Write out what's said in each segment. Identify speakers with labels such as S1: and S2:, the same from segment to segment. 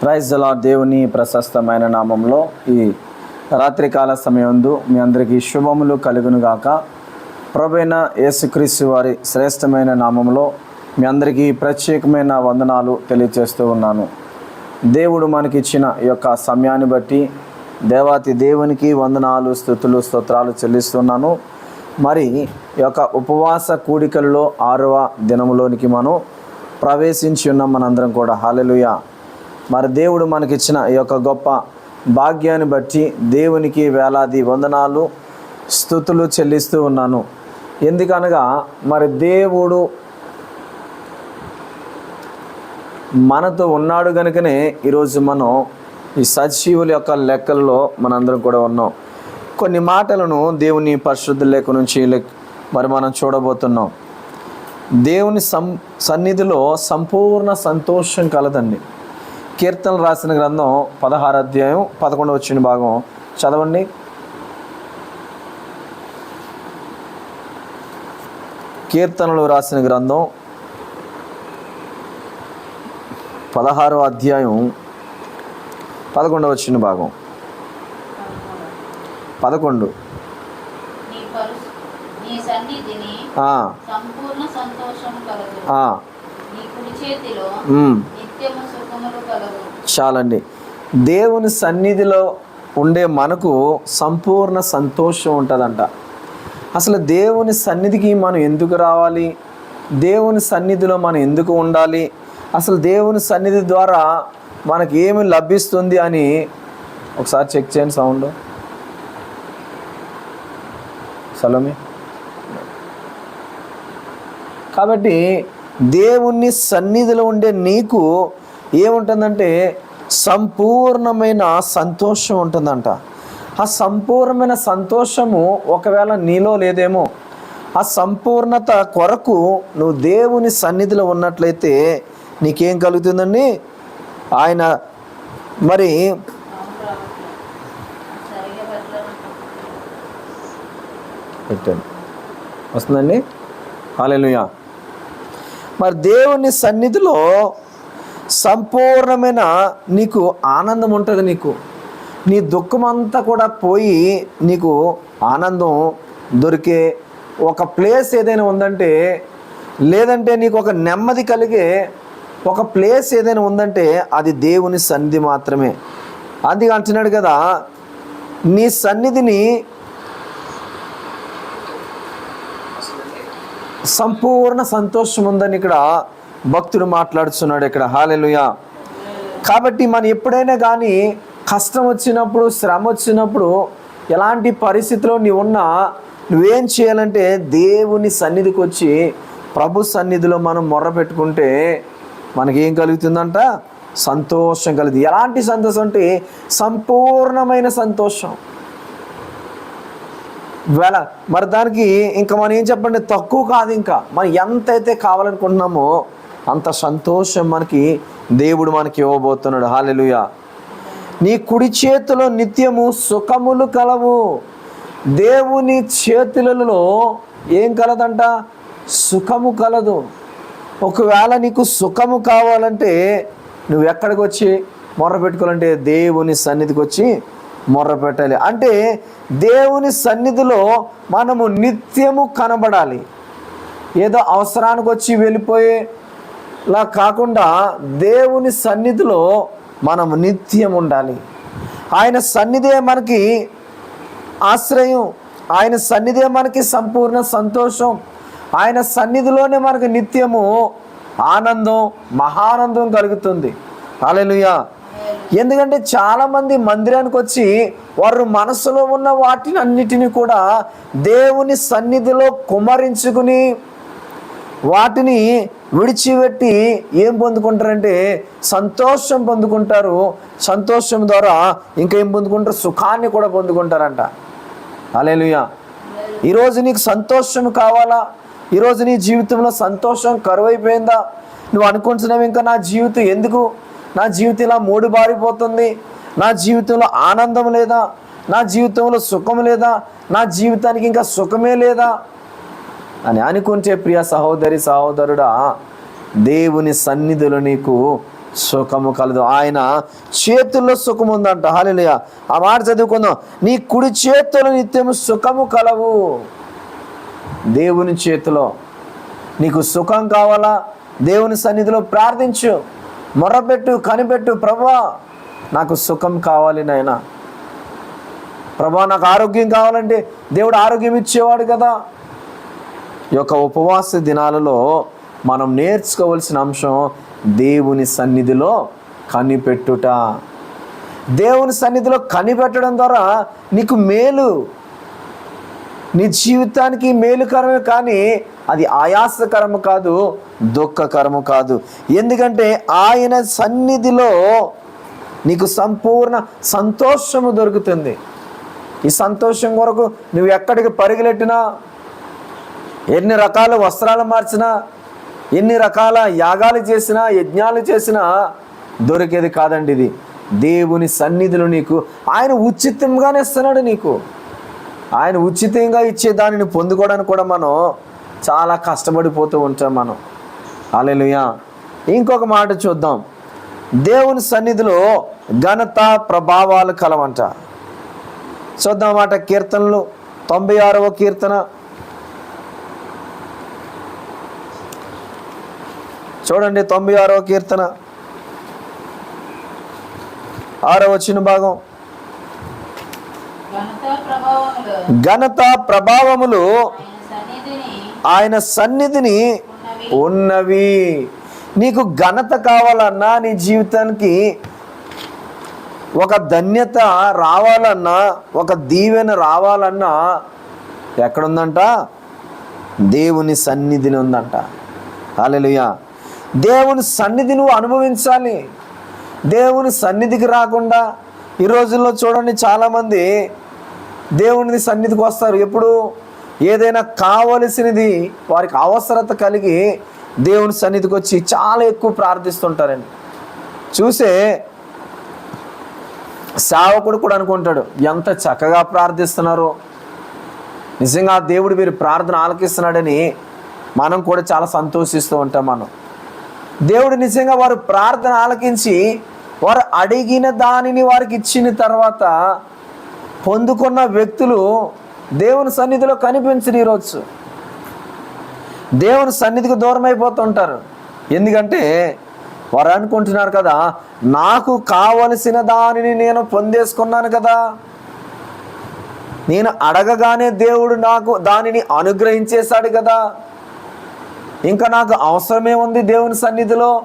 S1: Praise అలా దేవుని ప్రశస్తమైన నామంలో ఈ రాత్రికాల సమయందు మీ అందరికీ శుభములు కలుగునుగాక. ప్రభైన యేసుక్రీస్తు వారి శ్రేష్టమైన నామంలో మీ అందరికీ ప్రత్యేకమైన వందనాలు తెలియజేస్తూ ఉన్నాను. దేవుడు మనకిచ్చిన ఈ యొక్క సమయాన్ని బట్టి దేవాతి దేవునికి వందనాలు స్థుతులు స్తోత్రాలు చెల్లిస్తున్నాను. మరి ఈ యొక్క ఉపవాస కూడికల్లో ఆరవ దినములోనికి మనం ప్రవేశించి ఉన్నాం మనందరం కూడా. హాలెలుయ మరి దేవుడు మనకిచ్చిన ఈ యొక్క గొప్ప భాగ్యాన్ని బట్టి దేవునికి వేలాది వందనాలు స్థుతులు చెల్లిస్తూ ఉన్నాను. ఎందుకనగా మరి దేవుడు మనతో ఉన్నాడు కనుకనే ఈరోజు మనం ఈ సజీవుల యొక్క లెక్కల్లో మనందరం కూడా ఉన్నాం. కొన్ని మాటలను దేవుని పరిశుద్ధ లేఖ నుంచి మరి మనం చూడబోతున్నాం. దేవుని సం సన్నిధిలో సంపూర్ణ సంతోషం కలదండి. కీర్తనలు రాసిన గ్రంథం పదహారు అధ్యాయం పదకొండు వచ్చిన భాగం. చదవండి. కీర్తనలు రాసిన గ్రంథం పదహారో అధ్యాయం పదకొండవ వచ్చిన భాగం. పదకొండు.
S2: సంపూర్ణ సంతోషము కలదు
S1: ఆ,
S2: నీ కుడి చేతిలో. నిత్యము
S1: చాలండి. దేవుని సన్నిధిలో ఉండే మనకు సంపూర్ణ సంతోషం ఉంటుందంట. అసలు దేవుని సన్నిధికి మనం ఎందుకు రావాలి? దేవుని సన్నిధిలో మనం ఎందుకు ఉండాలి? అసలు దేవుని సన్నిధి ద్వారా మనకి ఏమి లభిస్తుంది అని ఒకసారి చెక్ చేయండి సౌండ్. సలోమి. కాబట్టి దేవుని సన్నిధిలో ఉండే నీకు ఏముంటుందంటే సంపూర్ణమైన సంతోషం ఉంటుందంట. ఆ సంపూర్ణమైన సంతోషము ఒకవేళ నీలో లేదేమో ఆ సంపూర్ణత కొరకు నువ్వు దేవుని సన్నిధిలో ఉన్నట్లయితే నీకేం కలుగుతుందండి? ఆయన మరి వస్తుందండి? హాలెలుయా మరి దేవుని సన్నిధిలో సంపూర్ణమైన నీకు ఆనందం ఉంటుంది నీకు. నీ దుఃఖం అంతా కూడా పోయి నీకు ఆనందం దొరికే ఒక ప్లేస్ ఏదైనా ఉందంటే లేదంటే నీకు ఒక నెమ్మది కలిగే ఒక ప్లేస్ ఏదైనా ఉందంటే అది దేవుని సన్నిధి మాత్రమే. అది అంటున్నాడు కదా నీ సన్నిధిని సంపూర్ణ సంతోషం ఉందని ఇక్కడ భక్తుడు మాట్లాడుతున్నాడు ఇక్కడ. హాలెలుయా. కాబట్టి మనం ఎప్పుడైనా కానీ కష్టం వచ్చినప్పుడు శ్రమ వచ్చినప్పుడు ఎలాంటి పరిస్థితిలో నీవు ఉన్నా నువ్వేం చేయాలంటే దేవుని సన్నిధికి వచ్చి ప్రభు సన్నిధిలో మనం మొర్ర పెట్టుకుంటే మనకేం కలుగుతుందంట? సంతోషం కలుగుతుంది. ఎలాంటి సంతోషం అంటే సంపూర్ణమైన సంతోషం. వేళ మరి దానికి ఇంకా మనం ఏం చెప్పండి? తక్కువ కాదు ఇంకా. మనం ఎంత అయితే కావాలనుకుంటున్నామో అంత సంతోషం మనకి దేవుడు మనకి ఇవ్వబోతున్నాడు. హాలెలుయ నీ కుడి చేతిలో నిత్యము సుఖములు కలవు. దేవుని చేతులలో ఏం కలదంట? సుఖము కలదు. ఒకవేళ నీకు సుఖము కావాలంటే నువ్వు ఎక్కడికి వచ్చి మొర్ర పెట్టుకోవాలంటే దేవుని సన్నిధికి వచ్చి మొర్ర పెట్టాలి. అంటే దేవుని సన్నిధిలో మనము నిత్యము కనబడాలి. ఏదో అవసరానికి వచ్చి వెళ్ళిపోయే లా కాకుండా దేవుని సన్నిధిలో మనం నిత్యం ఉండాలి. ఆయన సన్నిధే మనకి ఆశ్రయం ఆయన సన్నిధే మనకి సంపూర్ణ సంతోషం ఆయన సన్నిధిలోనే మనకు నిత్యము ఆనందం మహానందం కలుగుతుంది. అలెలుయా ఎందుకంటే చాలామంది మందిరానికి వచ్చి వారు మనసులో ఉన్న వాటిని అన్నిటిని కూడా దేవుని సన్నిధిలో కుమరించుకుని వాటిని విడిచిపెట్టి ఏం పొందుకుంటారంటే సంతోషం పొందుకుంటారు. సంతోషం ద్వారా ఇంకా ఏం పొందుకుంటారు? సుఖాన్ని కూడా పొందుకుంటారంట. అలేలుయా ఈరోజు నీకు సంతోషం కావాలా? ఈరోజు నీ జీవితంలో సంతోషం కరువైపోయిందా? నువ్వు అనుకుంటున్నావు ఇంకా నా జీవితం ఎందుకు? నా జీవితం ఇలా మూడు బారిపోతుంది నా జీవితంలో ఆనందం లేదా? నా జీవితంలో సుఖం లేదా? నా జీవితానికి ఇంకా సుఖమే లేదా? అని అనుకుంటే ప్రియ సహోదరి సహోదరుడా దేవుని సన్నిధులు నీకు సుఖము కలదు. ఆయన చేతుల్లో సుఖం ఉందంట హాలియ ఆ మాట చదువుకుందాం. నీ కుడి చేతులు నిత్యము సుఖము కలవు. దేవుని చేతిలో నీకు సుఖం కావాలా? దేవుని సన్నిధిలో ప్రార్థించు. మొరపెట్టు కనిపెట్టు. ప్రభా నాకు సుఖం కావాలి నాయన. ప్రభా నాకు ఆరోగ్యం కావాలంటే దేవుడు ఆరోగ్యం ఇచ్చేవాడు కదా. యొక్క ఉపవాస దినాలలో మనం నేర్చుకోవలసిన అంశం దేవుని సన్నిధిలో కనిపెట్టుట. దేవుని సన్నిధిలో కనిపెట్టడం ద్వారా నీకు మేలు. నీ జీవితానికి మేలుకరమే కానీ అది ఆయాసకరము కాదు దుఃఖకరము కాదు. ఎందుకంటే ఆయన సన్నిధిలో నీకు సంపూర్ణ సంతోషము దొరుకుతుంది. ఈ సంతోషం కొరకు నువ్వు ఎక్కడికి పరుగులెట్టినా ఎన్ని రకాల వస్త్రాలు మార్చినా ఎన్ని రకాల యాగాలు చేసినా యజ్ఞాలు చేసినా దొరికేది కాదండి ఇది. దేవుని సన్నిధిలో నీకు ఆయన ఉచితంగానే ఇస్తున్నాడు నీకు. ఆయన ఉచితంగా ఇచ్చే దానిని పొందుకోవడానికి కూడా మనం చాలా కష్టపడిపోతూ ఉంటాం మనం. అలెలుయా ఇంకొక మాట చూద్దాం. దేవుని సన్నిధిలో ఘనత ప్రభావాలు కలవంట. చూద్దాం మాట కీర్తనలు తొంభై ఆరవ కీర్తన. చూడండి తొంభై ఆరవ కీర్తన. ఆరో వచ్చిన భాగం.
S2: ఘనత ప్రభావములు ఆయన సన్నిధిని ఉన్నవి.
S1: నీకు ఘనత కావాలన్నా నీ జీవితానికి ఒక ధన్యత రావాలన్నా ఒక దీవెన రావాలన్నా ఎక్కడుందంట? దేవుని సన్నిధిని ఉందంట. హల్లెలూయా. దేవుని సన్నిధి నువ్వు అనుభవించాలి. దేవుని సన్నిధికి రాకుండా ఈ రోజుల్లో చూడండి చాలామంది దేవుని సన్నిధికి వస్తారు. ఎప్పుడు? ఏదైనా కావలసినది వారికి అవసరత కలిగి దేవుని సన్నిధికి వచ్చి చాలా ఎక్కువ ప్రార్థిస్తుంటారండి. చూసే సేవకుడు కూడా అనుకుంటాడు ఎంత చక్కగా ప్రార్థిస్తున్నారో. నిజంగా దేవుడు వీరి ప్రార్థన ఆలకిస్తున్నాడని మనం కూడా చాలా సంతోషిస్తూ ఉంటాం మనం. దేవుడు నిజంగా వారు ప్రార్థన ఆలకించి వారు అడిగిన దానిని వారికి ఇచ్చిన తర్వాత పొందుకున్న వ్యక్తులు దేవుని సన్నిధిలో కనిపించరు ఈరోజు. దేవుని సన్నిధికి దూరం అయిపోతుంటారు ఎందుకంటే వారు అనుకుంటున్నారు కదా నాకు కావలసిన దానిని నేను పొందేసుకున్నాను కదా. నేను అడగగానే దేవుడు నాకు దానిని అనుగ్రహించేశాడు కదా. ఇంకా నాకు అవసరమే ఉంది దేవుని సన్నిధిలో.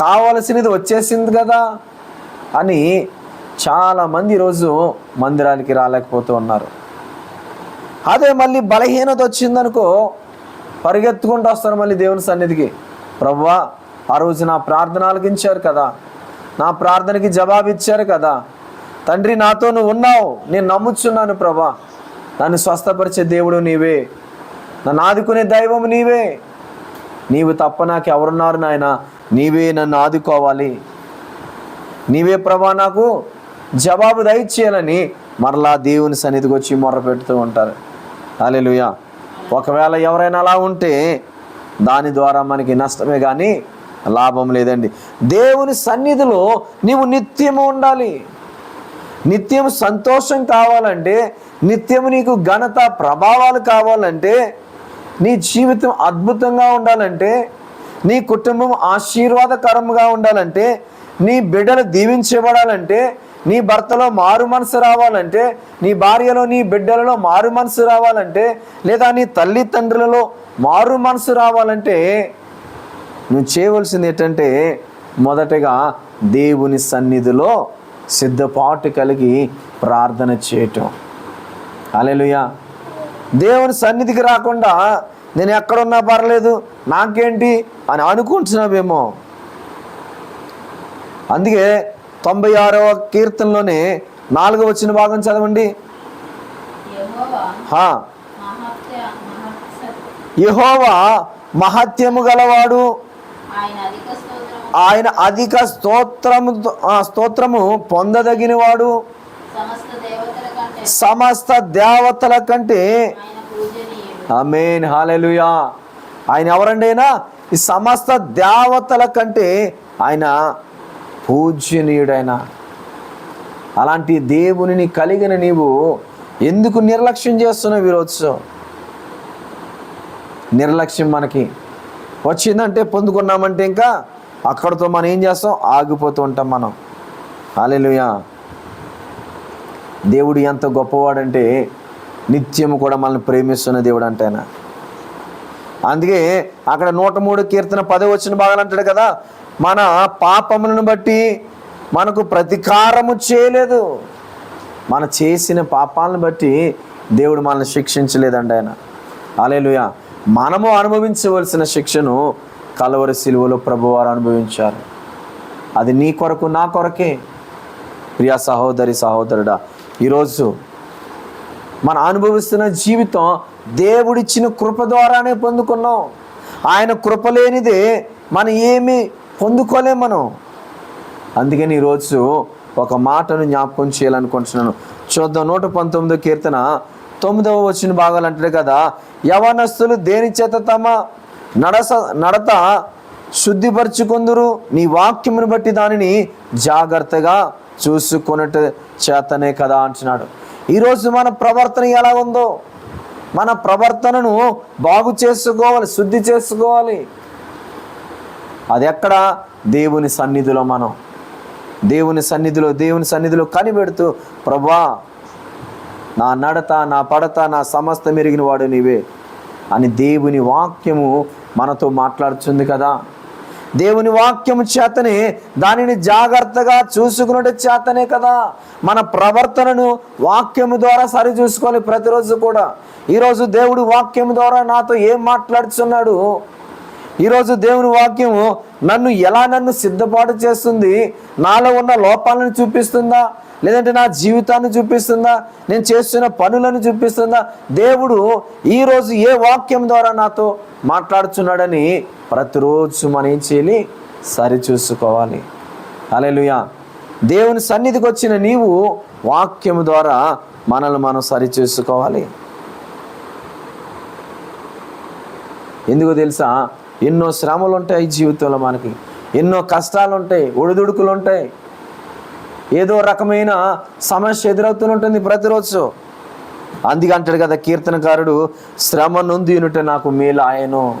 S1: కావలసినది వచ్చేసింది కదా అని చాలామంది ఈరోజు మందిరానికి రాలేకపోతూ ఉన్నారు. అదే మళ్ళీ బలహీనత వచ్చిందనుకో పరిగెత్తుకుంటూ వస్తారు మళ్ళీ దేవుని సన్నిధికి. ప్రవ్వా ఆ రోజు నా ప్రార్థన ఆలకించారు కదా. నా ప్రార్థనకి జవాబు ఇచ్చారు కదా. తండ్రి నాతో నువ్వు ఉన్నావు. నేను నమ్ముచున్నాను ప్రభా నన్ను స్వస్థపరిచే దేవుడు నీవే. నన్ను ఆదుకునే దైవం నీవే. నీవు తప్ప నాకు ఎవరున్నారు నాయన? నీవే నన్ను ఆదుకోవాలి. నీవే ప్రభా నాకు జవాబు దయచేయాలని మరలా దేవుని సన్నిధికి వచ్చి మొర్ర పెడుతూ ఉంటారు. అలెలుయా ఒకవేళ ఎవరైనా అలా ఉంటే దాని ద్వారా మనకి నష్టమే కానీ లాభం లేదండి. దేవుని సన్నిధిలో నీవు నిత్యము ఉండాలి. నిత్యం సంతోషం కావాలంటే నిత్యం నీకు ఘనత ప్రభావాలు కావాలంటే నీ జీవితం అద్భుతంగా ఉండాలంటే నీ కుటుంబం ఆశీర్వాదకరంగా ఉండాలంటే నీ బిడ్డలు దీవించబడాలంటే నీ భర్తలో మారు మనసు రావాలంటే నీ భార్యలో నీ బిడ్డలలో మారు మనసు రావాలంటే లేదా నీ తల్లిదండ్రులలో మారు మనసు రావాలంటే నువ్వు చేయవలసింది ఏంటంటే మొదటగా దేవుని సన్నిధిలో సిద్ధపాటు కలిగి ప్రార్థన చేయటం. అలెలుయా దేవుని సన్నిధికి రాకుండా నేను ఎక్కడున్నా పర్లేదు నాకేంటి అని అనుకుంటున్నావేమో. అందుకే తొంభై ఆరవ కీర్తనలోనే నాలుగో వచ్చిన భాగం చదవండి.
S2: యెహోవా
S1: మహత్యము గలవాడు.
S2: ఆయన అధిక స్తోత్రము.
S1: స్తోత్రము పొందదగినవాడు.
S2: సమస్త దేవతల కంటే
S1: సమస్త దేవతల
S2: ఆయన
S1: ఆమెన్ హాలెలుయా. ఆయన ఎవరండి అయినా ఈ సమస్త దేవతల కంటే ఆయన పూజనీయుడైన అలాంటి దేవునిని కలిగిన నీవు ఎందుకు నిర్లక్ష్యం చేస్తున్నావు ఈరోజు? నిర్లక్ష్యం మనకి. వచ్చిందంటే పొందుకున్నామంటే ఇంకా అక్కడితో మనం ఏం చేస్తాం? ఆగిపోతూ ఉంటాం మనం. హాలెలుయా. దేవుడు ఎంత గొప్పవాడంటే నిత్యము కూడా మనల్ని ప్రేమిస్తున్న దేవుడు అంటేనా అందుకే అక్కడ నూట మూడు కీర్తన పదే వచ్చిన భాగాలు అంటాడు కదా మన పాపములను బట్టి మనకు ప్రతీకారము చేయలేదు. మన చేసిన పాపాలను బట్టి దేవుడు మనల్ని శిక్షించలేదండి ఆయన. అలేలుయ మనము అనుభవించవలసిన శిక్షను కలవరి సిలువలో ప్రభువారు అనుభవించారు. అది నీ కొరకు నా కొరకే. ప్రియా సహోదరి సహోదరుడా ఈరోజు మనం అనుభవిస్తున్న జీవితం దేవుడిచ్చిన కృప ద్వారానే పొందుకున్నాం. ఆయన కృప లేనిదే మనం ఏమి పొందుకోలేం మనం. అందుకని ఈరోజు ఒక మాటను జ్ఞాపకం చేయాలనుకుంటున్నాను. చూద్దాం నూట పంతొమ్మిదో కీర్తన తొమ్మిదవ వచ్చిన భాగాలు అంటారు కదా యవనస్తులు దేని చేత తమ నడస నడత శుద్ధిపరచుకుందరు? నీ వాక్యమును బట్టి దానిని జాగ్రత్తగా చూసుకున్నట్టు చేతనే కదా అంటున్నాడు. ఈరోజు మన ప్రవర్తన ఎలా ఉందో? మన ప్రవర్తనను బాగు చేసుకోవాలి శుద్ధి చేసుకోవాలి. అది ఎక్కడ? దేవుని సన్నిధిలో మనం. దేవుని సన్నిధిలో దేవుని సన్నిధిలో కనిపెడుతూ ప్రభా నా నడత నా పడత నా సమస్త మెరిగిన వాడు నీవే అని దేవుని వాక్యము మనతో మాట్లాడుతుంది కదా. దేవుని వాక్యము చేతనే దానిని జాగ్రత్తగా చూసుకున్నట్టు చేతనే కదా. మన ప్రవర్తనను వాక్యము ద్వారా సరి చూసుకోవాలి ప్రతిరోజు కూడా. ఈరోజు దేవుడు వాక్యం ద్వారా నాతో ఏం మాట్లాడుతున్నాడు ఈరోజు దేవుని వాక్యము నన్ను ఎలా నన్ను సిద్ధపాటు చేస్తుంది? నాలో ఉన్న లోపాలను చూపిస్తుందా? లేదంటే నా జీవితాన్ని చూపిస్తుందా? నేను చేస్తున్న పనులను చూపిస్తుందా? దేవుడు ఈరోజు ఏ వాక్యం ద్వారా నాతో మాట్లాడుచున్నాడని ప్రతిరోజు మనం ఏం చేయాలి సరి చూసుకోవాలి అలెలుయా దేవుని సన్నిధికి వచ్చిన నీవు వాక్యం ద్వారా మనల్ని మనం సరి ఎందుకు తెలుసా? ఎన్నో శ్రమలు ఉంటాయి జీవితంలో మనకి. ఎన్నో కష్టాలు ఉంటాయి ఒడిదుడుకులు ఉంటాయి ఏదో రకమైన సమస్య ఎదురవుతుంటుంది ప్రతిరోజు. అందుకే అంటాడు కదా కీర్తనకారుడు శ్రమ నొందినుట నాకు మేలు ఆయను.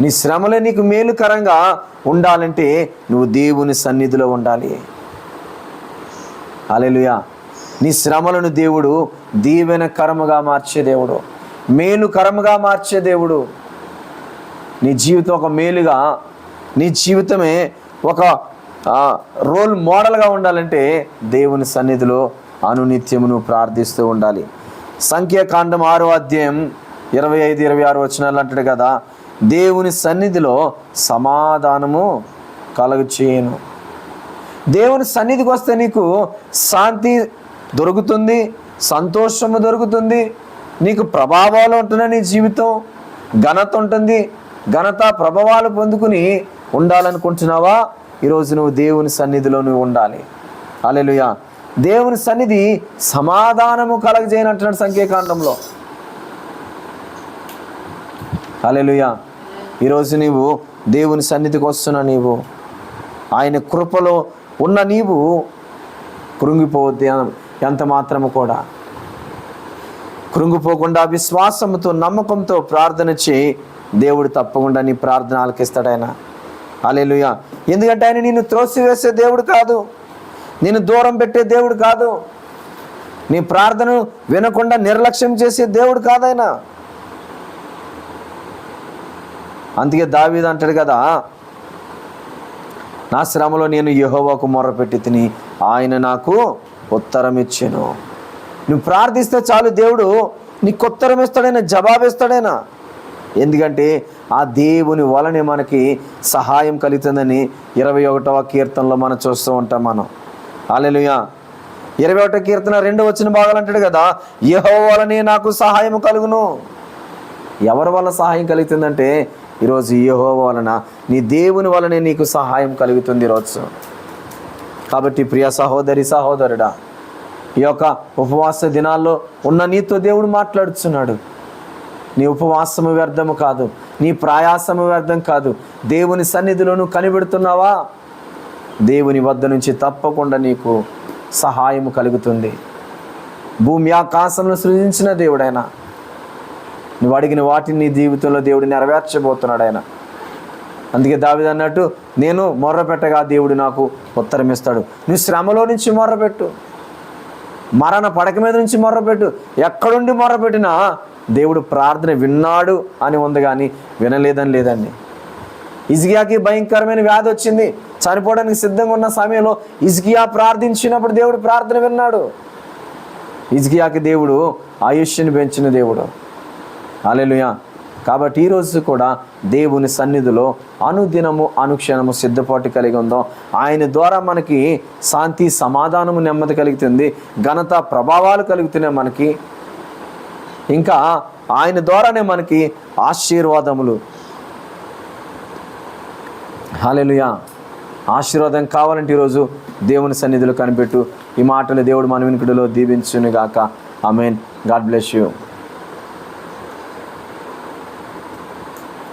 S1: నీ శ్రమలే నీకు మేలుకరంగా ఉండాలంటే నువ్వు దేవుని సన్నిధిలో ఉండాలి. అలెలుయా నీ శ్రమలను దేవుడు దీవెన కరముగా మార్చే దేవుడు. మేలు కరముగా మార్చే దేవుడు. నీ జీవితం ఒక మేలుగా నీ జీవితమే ఒక రోల్ మోడల్గా ఉండాలంటే దేవుని సన్నిధిలో అనునిత్యము నువ్వు ప్రార్థిస్తూ ఉండాలి. సంఖ్యాకాండం ఆరో అధ్యాయం ఇరవై ఐదు ఇరవై ఆరు వచ్చినాలు అంటాడు కదా దేవుని సన్నిధిలో సమాధానము కలుగు చేయను దేవుని సన్నిధికి వస్తే నీకు శాంతి దొరుకుతుంది సంతోషము దొరుకుతుంది నీకు ప్రభావాలు ఉంటున్నాయి నీ జీవితం ఘనత ఉంటుంది ఘనత ప్రభావాలు పొందుకుని ఉండాలనుకుంటున్నావా? ఈరోజు నువ్వు దేవుని సన్నిధిలో నువ్వు ఉండాలి. అలెలుయా దేవుని సన్నిధి సమాధానము కలగజేయనంటున్నాడు సంఖ్యాకాండంలో. అలెలుయా ఈరోజు నీవు దేవుని సన్నిధికి వస్తున్న నీవు. ఆయన కృపలో ఉన్న నీవు కృంగిపోవద్దు ఎంత మాత్రము కూడా. కృంగిపోకుండా విశ్వాసంతో నమ్మకంతో ప్రార్థన చేయి. దేవుడు తప్పకుండా నీ ప్రార్థన ఆలకిస్తాడు ఆయన అలెలుయ ఎందుకంటే ఆయన నిన్ను త్రోసివేసే దేవుడు కాదు. నిన్ను దూరం పెట్టే దేవుడు కాదు. నీ ప్రార్థన వినకుండా నిర్లక్ష్యం చేసే దేవుడు కాదైనా. అందుకే దావీదు అంటాడు కదా నా శ్రమలో నేను యహోవాకు మొర్రపెట్టి తిని ఆయన నాకు ఉత్తరం ఇచ్చాను నువ్వు ప్రార్థిస్తే చాలు దేవుడు నీకు ఉత్తరం ఇస్తాడైనా జవాబు ఇస్తాడైనా ఎందుకంటే ఆ దేవుని వలనే మనకి సహాయం కలుగుతుందని ఇరవై ఒకటవ కీర్తనలో మనం చూస్తూ ఉంటాం మనం. అలెలుయా ఇరవై ఒకటో కీర్తన రెండు వచ్చిన భాగాలు అంటాడు కదా యహో వలనే నాకు సహాయం కలుగును. ఎవరి వల్ల సహాయం కలుగుతుందంటే ఈరోజు యహో వలన నీ దేవుని వలనే నీకు సహాయం కలుగుతుంది ఈరోజు. కాబట్టి ప్రియ సహోదరి సహోదరుడా ఈ యొక్క ఉపవాస దినాల్లో ఉన్న నీతో దేవుడు మాట్లాడుతున్నాడు నీ ఉపవాసము వ్యర్థము కాదు నీ ప్రయాసము వ్యర్థం కాదు. దేవుని సన్నిధిలోను కనిపెడుతున్నావా? దేవుని వద్ద నుంచి తప్పకుండా నీకు సహాయం కలుగుతుంది. భూమి ఆకాశంలో సృజించిన దేవుడైనా నువ్వు అడిగిన వాటిని నీ జీవితంలో దేవుడు నెరవేర్చబోతున్నాడు ఆయన. అందుకే దావిది అన్నట్టు నేను మొర్ర పెట్టగా దేవుడు నాకు ఉత్తరం ఇస్తాడు. నువ్వు శ్రమలో నుంచి మొర్రపెట్టు మరణ పడక మీద నుంచి మొర్రపెట్టు ఎక్కడుండి మొర్రపెట్టినా దేవుడు ప్రార్థన విన్నాడు అని ఉంది కానీ వినలేదని లేదండి. ఇజ్గియాకి భయంకరమైన వ్యాధి వచ్చింది. చనిపోవడానికి సిద్ధంగా ఉన్న సమయంలో ఇజ్గియా ప్రార్థించినప్పుడు దేవుడు ప్రార్థన విన్నాడు. ఇజ్గియాకి దేవుడు ఆయుష్యను పెంచిన దేవుడు. అలెలుయా కాబట్టి ఈ రోజు కూడా దేవుని సన్నిధిలో అనుదినము అనుక్షణము సిద్ధపాటు కలిగి ఉందాం. ఆయన ద్వారా మనకి శాంతి సమాధానము నెమ్మది కలుగుతుంది. ఘనత ప్రభావాలు కలుగుతున్నాయి మనకి. ఇంకా ఆయన ద్వారానే మనకి ఆశీర్వాదములు. హాలెలుయా. ఆశీర్వాదం కావాలంటే ఈరోజు దేవుని సన్నిధిలో కనిపెట్టు. ఈ మాటలు దేవుడు మన వినికిడిలో దీవించును I mean God bless you.